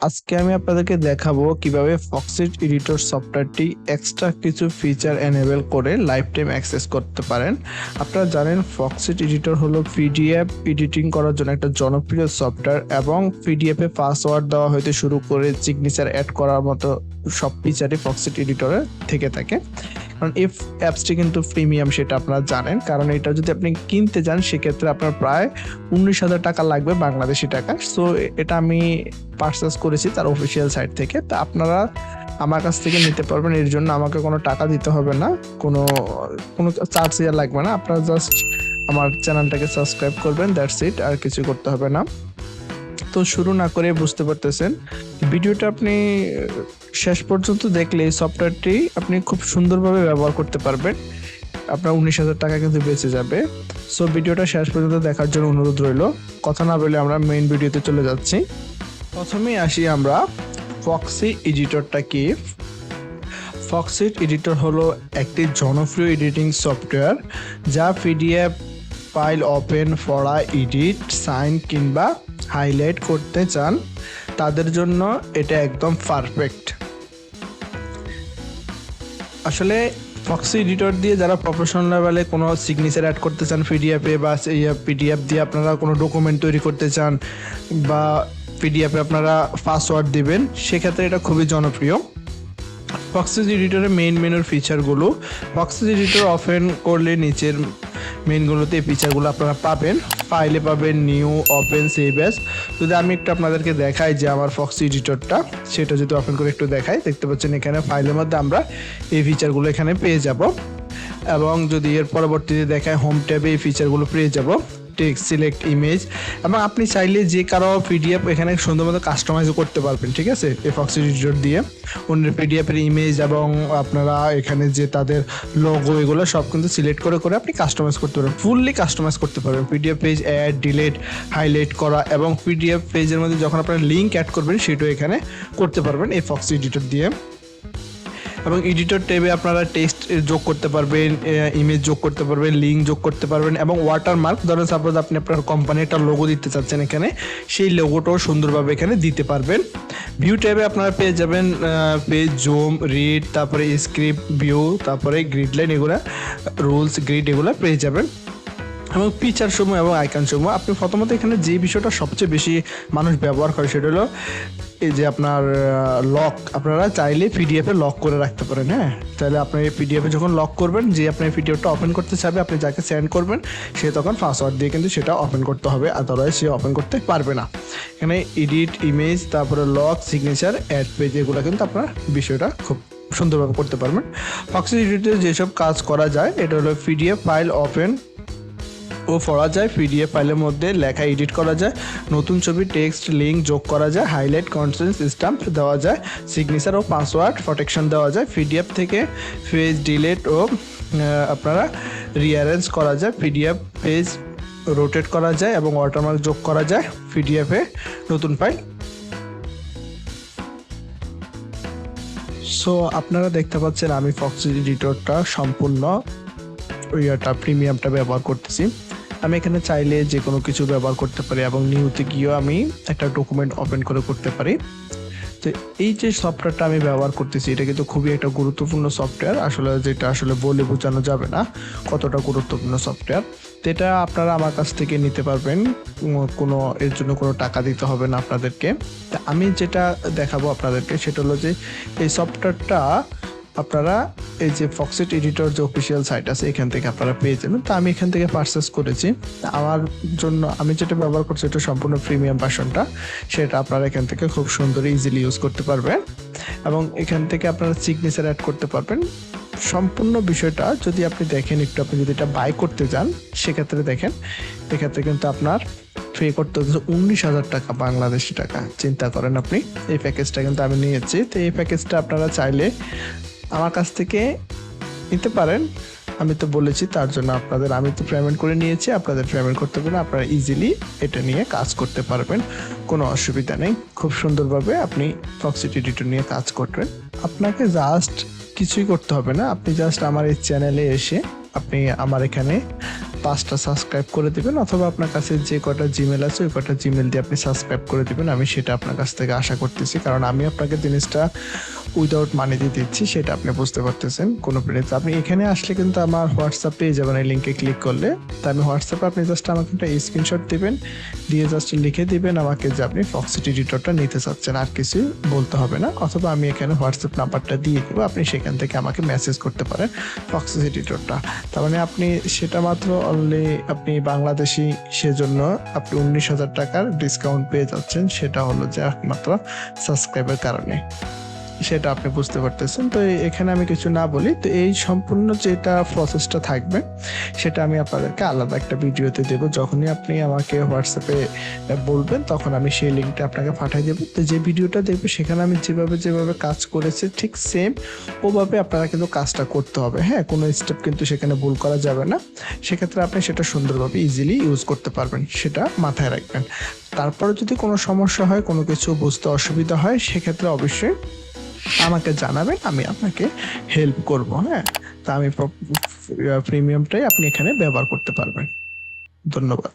আজকে আমি আপনাদেরকে দেখাবো কীভাবে ফক্সিট এডিটর সফটওয়্যারটি এক্সট্রা কিছু ফিচার এনেবল করে লাইফ টাইম অ্যাক্সেস করতে পারেন। আপনারা জানেন ফক্সিট এডিটর হলো পিডিএফ এডিটিং করার জন্য একটা জনপ্রিয় সফটওয়্যার এবং পিডিএফে পাসওয়ার্ড দেওয়া হইতে শুরু করে সিগনেচার অ্যাড করার মতো সব ফিচারই ফক্সিট এডিটরে থেকে থাকে। কারণ এই অ্যাপসটি কিন্তু প্রিমিয়াম সেটা আপনারা জানেন। কারণ এটা যদি আপনি কিনতে যান, সেক্ষেত্রে আপনার প্রায় উনিশ হাজার টাকা লাগবে বাংলাদেশি টাকা। সো এটা আমি পারচেস করেছি তার অফিসিয়াল সাইট থেকে। তা আপনারা আমার কাছ থেকে নিতে পারবেন। এর জন্য আমাকে কোনো টাকা দিতে হবে না। কোনো কোনো চার্জ দেওয়া লাগবে না। আপনারা জাস্ট আমার চ্যানেলটাকে সাবস্ক্রাইব করবেন দ্যাটস ইট আর কিছু করতে হবে না। তো শুরু না করে বুঝতে পারতেছেন, ভিডিওটা আপনি শেষ পর্যন্ত দেখলে এই সফটওয়্যারটি আপনি খুব সুন্দরভাবে ব্যবহার করতে পারবেন। আপনার উনিশ হাজার টাকা কিন্তু বেঁচে যাবে। সো ভিডিওটা শেষ পর্যন্ত দেখার জন্য অনুরোধ রইল। কথা না বলে আমরা মেইন ভিডিওতে চলে যাচ্ছি। প্রথমেই আসি আমরা ফক্সি এডিটরটা কি? ফক্সিট এডিটর হলো একটি জনপ্রিয় এডিটিং সফটওয়্যার যা পিডিএফ ফাইল ওপেন পড়া এডিট সাইন কিংবা হাইলাইট করতে চান। তাদের জন্য এটা একদম পারফেক্ট আসলে ফক্সি এডিটর দিয়ে যারা প্রফেশনাল লেভেলে কোনো সিগনেচার অ্যাড করতে চান পিডিএফে বা পিডিএফ দিয়ে আপনারা কোনো ডকুমেন্ট তৈরি করতে চান বা পিডিএফে আপনারা পাসওয়ার্ড দিবেন, সেক্ষেত্রে এটা খুবই জনপ্রিয়। ফক্সিস এডিটরের মেইন মেনুর ফিচারগুলো ফক্সিস এডিটর ওপেন করলে নিচের মেনগুলোতে এই ফিচারগুলো আপনারা পাবেন। ফাইলে পাবেন নিউ ওপেন সেভ অ্যাস যদি আমি একটু আপনাদেরকে দেখাই যে আমার ফক্সি এডিটরটা সেটা যদি ওপেন করে একটু দেখাই, দেখতে পাচ্ছেন এখানে ফাইলের মধ্যে আমরা এই ফিচারগুলো এখানে পেয়ে যাব। এবং যদি এর পরবর্তীতে দেখায় হোম ট্যাবে এই ফিচারগুলো পেয়ে যাব। টেক্সট সিলেক্ট ইমেজ এবং আপনি চাইলে যে কারও পিডিএফ এখানে সুন্দর মতো কাস্টমাইজও করতে পারবেন, ঠিক আছে? এই ফক্সি এডিটর দিয়ে। অন্যের পিডিএফের ইমেজ এবং আপনারা এখানে যে তাদের লোগো এগুলো সব কিন্তু সিলেক্ট করে করে আপনি কাস্টমাইজ করতে পারবেন। ফুললি কাস্টমাইজ করতে পারবেন। PDF page add delete highlight করা এবং পিডিএফ পেজের মধ্যে যখন আপনারা লিঙ্ক অ্যাড করবেন, সেটাও এখানে করতে পারবেন এই ফক্সি এডিটর দিয়ে। এবং এডিটর ট্যাবে আপনারা টেক্সট যোগ করতে পারবেন ইমেজ যোগ করতে পারবেন লিঙ্ক যোগ করতে পারবেন এবং ওয়াটারমার্ক ধরেন সাপোজ আপনি আপনার কোম্পানির একটা লোগো দিতে চাচ্ছেন এখানে, সেই লোগোটাও সুন্দরভাবে এখানে দিতে পারবেন। ভিউ ট্যাবে আপনারা পেয়ে যাবেন পেজ জুম রিড তারপরে স্ক্রিপ্ট ভিউ তারপরে গ্রিড লাইন এগুলো রুলস গ্রিড এগুলো পেয়ে যাবেন। এবং ফিচার সমূহ এবং আইকন সমূহ, আপনি প্রথমত এখানে যে বিষয়টা সবচেয়ে বেশি মানুষ ব্যবহার করে সেটা হলো এই যে আপনার লক আপনারা চাইলে পিডিএফে লক করে রাখতে পারেন হ্যাঁ? তাহলে আপনি এই পিডিএফে যখন লক করবেন, যে আপনি পিডিএফটা ওপেন করতে চাবে আপনি যাকে সেন্ড করবেন, সে তখন পাসওয়ার্ড দিয়ে কিন্তু সেটা ওপেন করতে হবে আদারওয়াইজ সে ওপেন করতে পারবে না। এখানে এডিট ইমেজ তারপরে লক সিগনেচার অ্যাড পেজ এগুলো কিন্তু আপনার বিষয়টা খুব সুন্দরভাবে করতে পারবেন। ফক্সি এডিটে যেসব কাজ করা যায়, এটা হলো পিডিএফ ফাইল ওপেন ও পড়া যায় পিডিএফ ফাইলের মধ্যে লেখা এডিট করা যায়, নতুন ছবি টেক্সট লিঙ্ক যোগ করা যায় হাইলাইট কনসেন্স স্ট্যাম্প দেওয়া যায় সিগনেচার ও পাসওয়ার্ড প্রোটেকশন দেওয়া যায় পিডিএফ থেকে পেজ ডিলেট ও আপনারা রিঅ্যারেঞ্জ করা যায় পিডিএফ পেজ রোটেট করা যায় এবং ওয়াটারমার্ক যোগ করা যায় পিডিএফে নতুন ফাইল সো আপনারা দেখতে পাচ্ছেন আমি ফক্স এডিটরটা সম্পূর্ণ ইয়াটা প্রিমিয়ামটা ব্যবহার করতেছি। আমি এখানে চাইলে যে কোনো কিছু ব্যবহার করতে পারি এবং নিউতে গিয়েও আমি একটা ডকুমেন্ট ওপেন করে করতে পারি। তো এই যে সফটওয়্যারটা আমি ব্যবহার করতেছি, এটা কিন্তু খুবই একটা গুরুত্বপূর্ণ সফটওয়্যার আসলে যেটা আসলে বলে বোঝানো যাবে না কতটা গুরুত্বপূর্ণ সফটওয়্যার তো এটা আপনারা আমার কাছ থেকে নিতে পারবেন। কোনো, এর জন্য কোনো টাকা দিতে হবে না আপনাদেরকে। তা আমি যেটা দেখাবো আপনাদেরকে, সেটা হলো যে এই সফটওয়্যারটা আপনারা এই যে ফক্সিট এডিটর যে অফিসিয়াল সাইট আছে, এখান থেকে আপনারা পেয়ে যাবেন। তো আমি এখান থেকে পারচেস করেছি। আমার জন্য, আমি যেটা ব্যবহার করছি, এটা সম্পূর্ণ প্রিমিয়াম ভার্সনটা সেটা আপনারা এখান থেকে খুব সুন্দর ইজিলি ইউজ করতে পারবেন। এবং এখান থেকে আপনারা সিগনেচার অ্যাড করতে পারবেন। সম্পূর্ণ বিষয়টা যদি আপনি দেখেন, একটু আপনি যদি এটা বাই করতে যান, সেক্ষেত্রে দেখেন এক্ষেত্রে কিন্তু আপনার পে করতে হচ্ছে উনিশ হাজার টাকা, বাংলাদেশি টাকা। চিন্তা করেন আপনি, এই প্যাকেজটা কিন্তু আমি নিয়েছি। তো এই প্যাকেজটা আপনারা চাইলে আমার কাছ থেকে নিতে পারেন। আমি তো বলেছি তার জন্য আপনাদের, আমি তো পেমেন্ট করে নিয়েছি, আপনাদের পেমেন্ট করতে পারেন আপনারা ইজিলি এটা নিয়ে কাজ করতে পারবেন। কোনো অসুবিধা নেই। খুব সুন্দরভাবে আপনি ফক্সিটি এডিটর নিয়ে কাজ করবেন। আপনাকে জাস্ট কিছুই করতে হবে না। আপনি জাস্ট আমার এই চ্যানেলে এসে আপনি আমার এখানে পাঁচটা সাবস্ক্রাইব করে দেবেন অথবা আপনার কাছে যে কটা জিমেল আছে, ওই কটা জিমেল দিয়ে আপনি সাবস্ক্রাইব করে দেবেন। আমি সেটা আপনার কাছ থেকে আশা করতেছি। কারণ আমি আপনাকে জিনিসটা উইদাউট মানি দিয়ে দিচ্ছি, সেটা আপনি বুঝতে পারতেছেন, কোনো প্লেস আপনি এখানে আসলে কিন্তু আমার হোয়াটসঅ্যাপ পেয়ে যাবেন, এই লিঙ্কে ক্লিক করলে। তা আমি হোয়াটসঅ্যাপে আপনি জাস্ট আমাকে একটা স্ক্রিনশট দিবেন, দিয়ে জাস্ট লিখে দিবেন আমাকে যে আপনি ফক্সিটি এডিটরটা নিতে চাচ্ছেন, আর কিছু বলতে হবে না, অথবা আমি এখানে হোয়াটসঅ্যাপ নাম্বারটা দিয়ে দেবো, আপনি সেখান থেকে আমাকে মেসেজ করতে পারেন ফক্সিস এডিটরটা তার মানে আপনি সেটা মাত্র অনলি আপনি বাংলাদেশি, সেজন্য আপনি উনিশ হাজার টাকার ডিসকাউন্ট পেয়ে যাচ্ছেন, সেটা হলো যে একমাত্র সাবস্ক্রাইবের কারণে। সেটা আপনি বুঝতে পারতেছেন। তো এখানে আমি কিছু না বলি। তো এই সম্পূর্ণ যেটা প্রসেসটা থাকবে, সেটা আমি আপনাদেরকে আলাদা একটা ভিডিওতে দেবো। যখনই আপনি আমাকে হোয়াটসঅ্যাপে বলবেন, তখন আমি সেই লিঙ্কটা আপনাকে পাঠিয়ে দেবো। তো যে ভিডিওটা দেখবে, সেখানে আমি যেভাবে যেভাবে কাজ করেছি, ঠিক সেম ওভাবে আপনারা কিন্তু কাজটা করতে হবে। হ্যাঁ কোনো স্টেপ কিন্তু সেখানে ভুল করা যাবে না। সেক্ষেত্রে আপনি সেটা সুন্দরভাবে ইজিলি ইউজ করতে পারবেন, সেটা মাথায় রাখবেন। তারপরে যদি কোনো সমস্যা হয়, কোনো কিছু বুঝতে অসুবিধা হয়, সেক্ষেত্রে অবশ্যই আমাকে জানাবেন, আমি আপনাকে হেল্প করব হ্যাঁ? তা আমি প্রিমিয়ামটাই আপনি এখানে ব্যবহার করতে পারবেন। ধন্যবাদ।